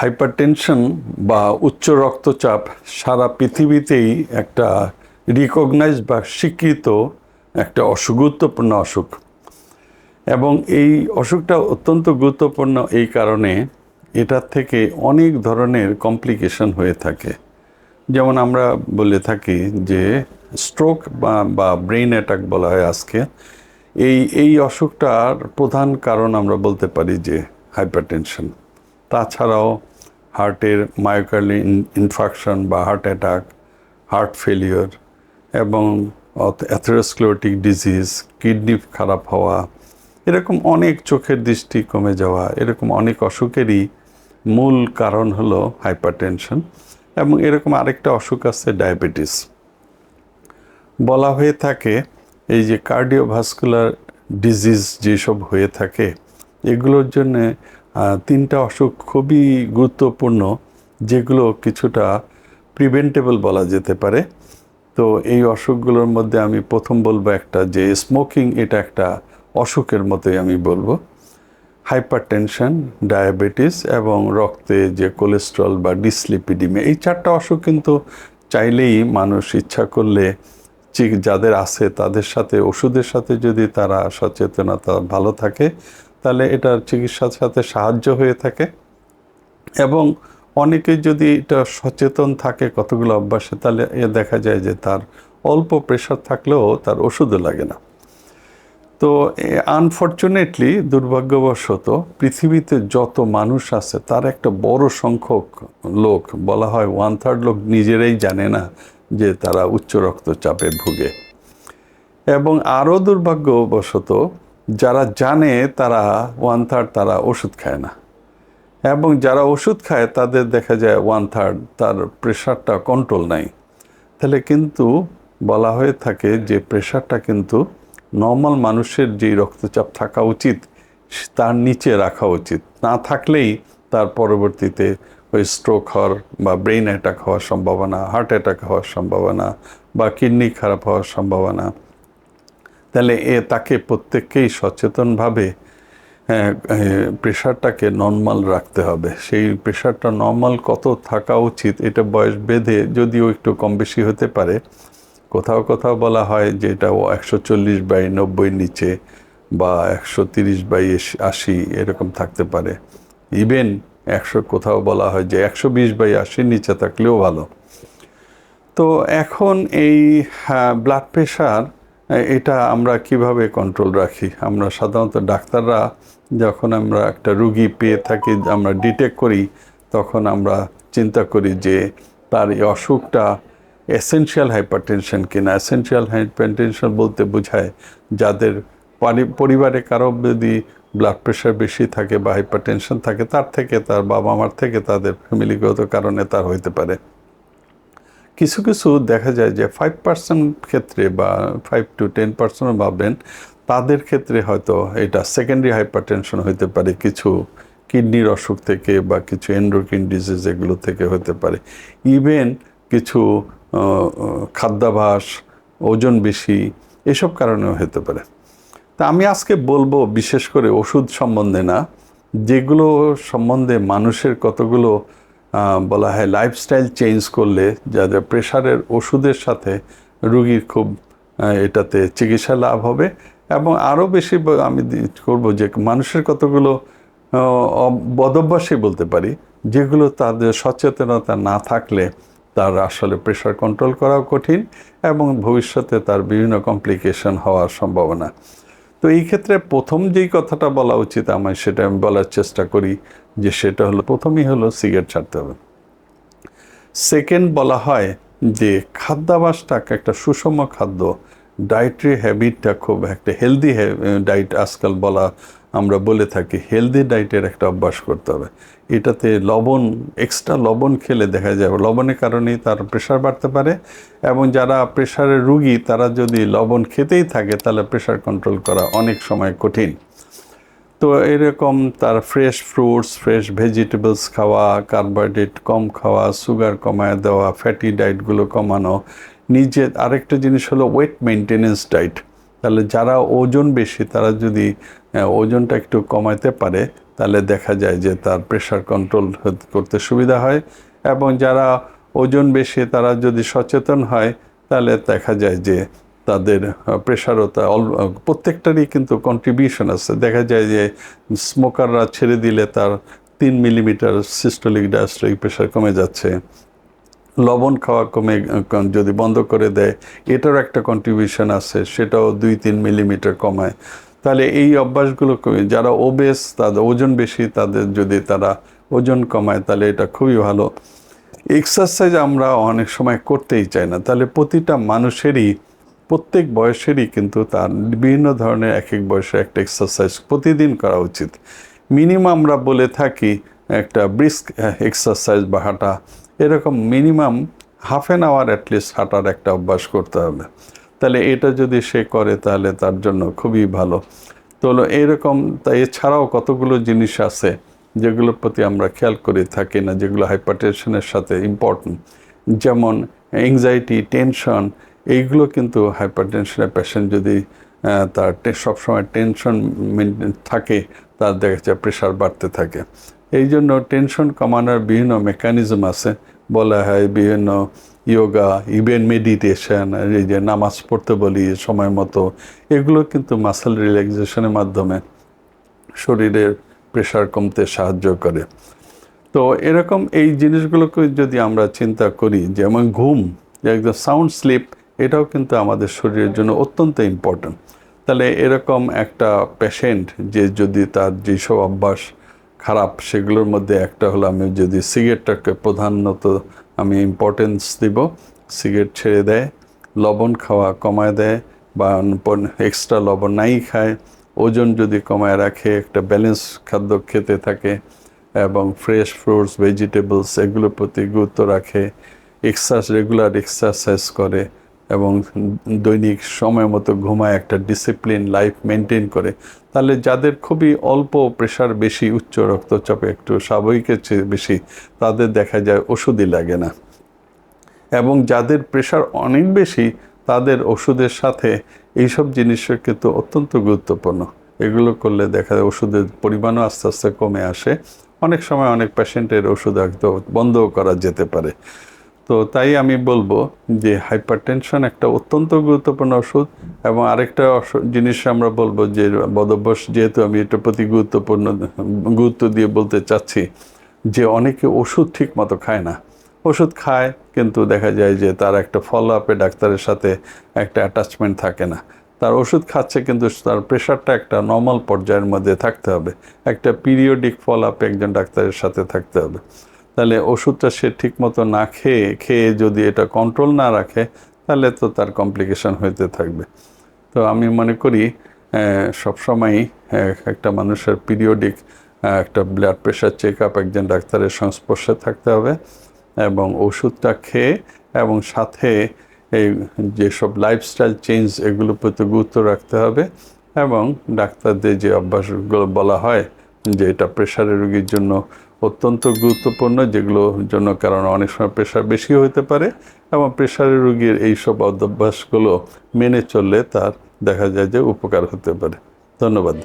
Hypertension বা উচ্চ রক্তচাপ সারা পৃথিবীতেই একটা রিকগনাইজ বা স্বীকৃত একটা অসুখ গুরুত্বপূর্ণ অসুখ। এবং এই অসুখটা অত্যন্ত গুরুত্বপূর্ণ এই কারণে এটার থেকে অনেক ধরনের কমপ্লিকেশন হয়ে থাকে। যেমন আমরা বলে থাকি যে স্ট্রোক বা বা ব্রেন অ্যাটাক বলা হয় আজকে। এই এই অসুখটার প্রধান কারণ আমরা বলতে পারি যে হাইপারটেনশন। তাছাড়াও হার্টের মায়োকার্লি ইনফাকশন বা হার্ট অ্যাটাক হার্ট ফেলিওর এবং অ্যাথেরোস্ক্লোটিক ডিজিজ কিডনি খারাপ হওয়া, এরকম অনেক চোখের দৃষ্টি কমে যাওয়া, এরকম অনেক অসুখেরই মূল কারণ হলো হাইপারটেনশন এবং এরকম আরেকটা অসুখ আছে ডায়াবেটিস বলা হয়ে থাকে এই যে কার্ডিওভাস্কুলার ডিজিজ যেসব হয়ে থাকে, এগুলোর জন্য তিনটা অসুখ খুবই গুরুত্বপূর্ণ, যেগুলো কিছুটা প্রিভেন্টেবল বলা যেতে পারে। তো এই অসুখগুলোর মধ্যে আমি প্রথম বলব একটা, যে স্মোকিং এটা একটা অসুখের মতোই আমি বলব। হাইপার টেনশন ডায়াবেটিস এবং রক্তে যে কোলেস্ট্রল বা ডিসলিপিডিমে এই চারটা অসুখ কিন্তু চাইলেই মানুষ ইচ্ছা করলে যাদের আছে তাদের সাথে, ওষুধের সাথে যদি তারা সচেতনতা ভালো থাকে তাহলে এটার চিকিৎসার সাথে সাহায্য হয়ে থাকে। এবং অনেকে যদি এটা সচেতন থাকে কতগুলো অভ্যাসে, তাহলে এ দেখা যায় যে তার অল্প প্রেশার থাকলেও তার ওষুধও লাগে না। তো আনফর্চুনেটলি দুর্ভাগ্যবশত পৃথিবীতে যত মানুষ আছে, তার একটা বড় সংখ্যক লোক, বলা হয় ওয়ান থার্ড লোক নিজেরাই জানে না যে তারা উচ্চ রক্তচাপে ভুগে। এবং আরও দুর্ভাগ্যবশত যারা জানে তারা ওয়ান থার্ড তারা ওষুধ খায় না। এবং যারা ওষুধ খায়, তাদের দেখা যায় ওয়ান থার্ড তার প্রেশারটা কন্ট্রোল নাই। তাহলে কিন্তু বলা হয়ে থাকে যে প্রেশারটা কিন্তু নর্মাল মানুষের যেই রক্তচাপ থাকা উচিত, তার নিচে রাখা উচিত। না থাকলেই তার পরবর্তীতে ওই স্ট্রোক হওয়ার বা ব্রেন অ্যাটাক হওয়ার সম্ভাবনা হার্ট অ্যাটাক হওয়ার সম্ভাবনা বা কিডনি খারাপ হওয়ার সম্ভাবনা তাহলে এ তাকে প্রত্যেককেই সচেতনভাবে প্রেশারটাকে নর্মাল রাখতে হবে। সেই প্রেশারটা নর্মাল কত থাকা উচিত, এটা বয়স বেঁধে যদিও একটু কম বেশি হতে পারে, কোথাও কোথাও বলা হয় যে এটা একশো চল্লিশ বাই নব্বই নিচে বা একশো তিরিশ বাই আশি এরকম থাকতে পারে। ইভেন একশো কোথাও বলা হয় যে একশো বিশ বাই আশির নিচে থাকলেও ভালো। তো এখন এই ব্লাড প্রেশার এটা আমরা কীভাবে কন্ট্রোল রাখি? আমরা সাধারণত ডাক্তাররা যখন আমরা একটা রুগী পেয়ে থাকি, আমরা ডিটেক্ট করি, তখন আমরা চিন্তা করি যে তার এই অসুখটা এসেনশিয়াল হাইপারটেনশন কিনা। এসেনশিয়াল হাইপারটেনশন বলতে বোঝায় যাদের পরিবারে কারও যদি ব্লাড প্রেশার বেশি থাকে বা হাইপারটেনশন থাকে, তার থেকে তার বাবা মার থেকে তাদের ফ্যামিলিগত কারণে তার হইতে পারে। কিছু কিছু দেখা যায় যে ফাইভ পার্সেন্ট ক্ষেত্রে বা ফাইভ টু টেন পার্সেন্টও ভাববেন, তাদের ক্ষেত্রে হয়তো এটা সেকেন্ডারি হাইপারটেনশন হইতে পারে, কিছু কিডনির অসুখ থেকে বা কিছু এন্ড্রোকিন ডিজিজ এগুলো থেকে হতে পারে। ইভেন কিছু খাদ্যাভাস, ওজন বেশি, এসব কারণেও হতে পারে। তা আমি আজকে বলব বিশেষ করে ওষুধ সম্বন্ধে না, যেগুলো সম্বন্ধে মানুষের কতগুলো বলা হয় লাইফস্টাইল চেঞ্জ করলে যাদের প্রেশারের ওষুধের সাথে রুগীর খুব এটাতে চিকিৎসা লাভ হবে। এবং আরও বেশি আমি করব যে মানুষের কতগুলো বদভ্যাসই বলতে পারি, যেগুলো তাদের সচেতনতা না থাকলে তার আসলে প্রেশার কন্ট্রোল করাও কঠিন এবং ভবিষ্যতে তার বিভিন্ন কমপ্লিকেশন হওয়ার সম্ভাবনা। তো এই ক্ষেত্রে প্রথম যেই কথাটা বলা উচিত আমার সেটা আমি বলার চেষ্টা করি যে সেটা হলো, প্রথমেই হলো সিগারেট ছাড়তে হবে। সেকেন্ড বলা হয় যে খাদ্যাভাসটা একটা সুষম খাদ্য ডায়েটারি হ্যাবিটটা খুব একটা হেলদি ডায়েট আজকাল বলা আমরা বলে থাকি হেলদি ডায়েটের একটা অভ্যাস করতে হবে। এটাতে লবণ এক্সট্রা লবণ খেলে দেখা যায়, লবণের কারণেই তার প্রেশার বাড়তে পারে এবং যারা প্রেশারের রুগী, তারা যদি লবণ খেতেই থাকে, তাহলে প্রেশার কন্ট্রোল করা অনেক সময় কঠিন। তো এরকম তার ফ্রেশ ফ্রুটস ফ্রেশ ভেজিটেবলস খাওয়া কার্বোহাইড্রেট কম খাওয়া সুগার কমায় দেওয়া ফ্যাটি ডায়েটগুলো কমানো। নিজে আরেকটা জিনিস হলো ওয়েট মেনটেনেন্স ডায়েট তাহলে যারা ওজন বেশি, তারা যদি ওজনটা একটু কমাইতে পারে, তাহলে দেখা যায় যে তার প্রেশার কন্ট্রোল করতে সুবিধা হয়। এবং যারা ওজন বেশি, তারা যদি সচেতন হয়, তাহলে দেখা যায় যে তাদের প্রেশারও তা অল- প্রত্যেকটারই কিন্তু কন্ট্রিবিউশন আছে। দেখা যায় যে স্মোকাররা ছেড়ে দিলে তার তিন মিলিমিটার সিস্টোলিক ডায়াস্টোলিক প্রেশার কমে যাচ্ছে। লবণ খাওয়া কমে যদি বন্ধ করে দেয়, এটারও একটা কন্ট্রিবিউশন আছে, সেটাও দুই তিন মিলিমিটার কমায়। তাহলে এই অভ্যাসগুলো যারা ওবেস তাদের ওজন বেশি, তাদের যদি তারা ওজন কমায়, তাহলে এটা খুবই ভালো। এক্সারসাইজ আমরা অনেক সময় করতেই চাই না। তাহলে প্রতিটা মানুষেরই প্রত্যেক বয়সেরই কিন্তু তার বিভিন্ন ধরনের এক এক বয়সে একটা এক্সারসাইজ প্রতিদিন করা উচিত। মিনিমাম আমরা বলে থাকি একটা ব্রিস্ক এক্সারসাইজ বা হাঁটা। এরকম minimum half an hour at least হাঁটার একটা অভ্যাস করতে হবে। তাহলে এটা যদি সে করে তাহলে তার জন্য খুবই ভালো। তো হলো এইরকম তা এছাড়াও কতগুলো জিনিস আছে যেগুলোর প্রতি আমরা খেয়াল করে থাকি না, যেগুলো হাইপারটেনশনের সাথে ইম্পর্টেন্ট যেমন অ্যাংজাইটি টেনশন এইগুলো কিন্তু হাইপারটেনশনের পেশেন্ট যদি তার সবসময় টেনশন থাকে, তার দেখা যায় প্রেশার বাড়তে থাকে। এই জন্য টেনশন কমানোর বিভিন্ন মেকানিজম আছে। বলা হয় বিভিন্ন ইয়োগা ইভেন মেডিটেশন এই যে নামাজ পড়তে বলি সময় মতো, এগুলো কিন্তু মাসেল রিল্যাক্সেশনের মাধ্যমে শরীরের প্রেশার কমতে সাহায্য করে। তো এরকম এই জিনিসগুলোকে যদি আমরা চিন্তা করি, যেমন ঘুম, একদম সাউন্ড স্লিপ এটাও কিন্তু আমাদের শরীরের জন্য অত্যন্ত ইম্পর্ট্যান্ট তাহলে এরকম একটা পেশেন্ট যে যদি তার যেসব অভ্যাস খারাপ, সেগুলোর মধ্যে একটা হলো আমি যদি সিগারেটটাকে প্রধানত আমি ইম্পর্টেন্স দিব সিগারেট ছেড়ে দেয়, লবণ খাওয়া কমায় দেয় বা এক্সট্রা লবণ নাই খায়, ওজন যদি কমায় রাখে, একটা ব্যালেন্স খাদ্য খেতে থাকে এবং ফ্রেশ ফ্রুটস ভেজিটেবলস এগুলোর প্রতি গুরুত্ব রাখে এক্সারসাইজ রেগুলার এক্সারসাইজ করে এবং দৈনিক সময় মতো ঘুমায় একটা ডিসিপ্লিন লাইফ মেনটেন করে, তাহলে যাদের খুবই অল্প প্রেশার বেশি, উচ্চ রক্তচাপে একটু স্বাভাবিকের চেয়ে বেশি, তাদের দেখা যায় ওষুধই লাগে না। এবং যাদের প্রেশার অনেক বেশি, তাদের ওষুধের সাথে এইসব জিনিসের কিন্তু অত্যন্ত গুরুত্বপূর্ণ। এগুলো করলে দেখা যায় ওষুধের পরিমাণও আস্তে আস্তে কমে আসে। অনেক সময় অনেক পেশেন্টের ওষুধ একদম বন্ধও করা যেতে পারে। তো তাই আমি বলব যে হাইপারটেনশন একটা অত্যন্ত গুরুত্বপূর্ণ ওষুধ এবং আরেকটা জিনিস আমরা বলব যে বদভ্যাস, যেহেতু আমি এটা প্রতি গুরুত্বপূর্ণ, গুরুত্ব দিয়ে বলতে চাচ্ছি যে অনেকে ওষুধ ঠিক মতো খায় না। ওষুধ খায়, কিন্তু দেখা যায় যে তার একটা ফলো আপে ডাক্তারের সাথে একটা অ্যাটাচমেন্ট থাকে না। তার ওষুধ খাচ্ছে, কিন্তু তার প্রেশারটা একটা নর্মাল পর্যায়ের মধ্যে থাকতে হবে। একটা পিরিয়ডিক ফলো আপে একজন ডাক্তারের সাথে থাকতে হবে। তাহলে ওষুধটা সে ঠিকমতো না খেয়ে খেয়ে যদি এটা কন্ট্রোল না রাখে, তাহলে তো তার কমপ্লিকেশন হইতে থাকবে। তো আমি মনে করি সবসময়ই একটা মানুষের পিরিয়ডিক একটা ব্লাড প্রেশার চেক আপ একজন ডাক্তারের সংস্পর্শে থাকতে হবে এবং ওষুধটা খেয়ে এবং সাথে এই যেসব লাইফস্টাইল চেঞ্জ এগুলোর প্রতি গুরুত্ব রাখতে হবে এবং ডাক্তারদের যে অভ্যাসগুলো বলা হয় যে এটা প্রেশারের রোগীর জন্য অত্যন্ত গুরুত্বপূর্ণ, যেগুলো জন্য কারণ অনেক সময় প্রেশার বেশি হতে পারে এবং প্রেশারের রুগীর এইসব অভ্যাসগুলো মেনে চললে তার দেখা যায় যে উপকার হতে পারে। ধন্যবাদ।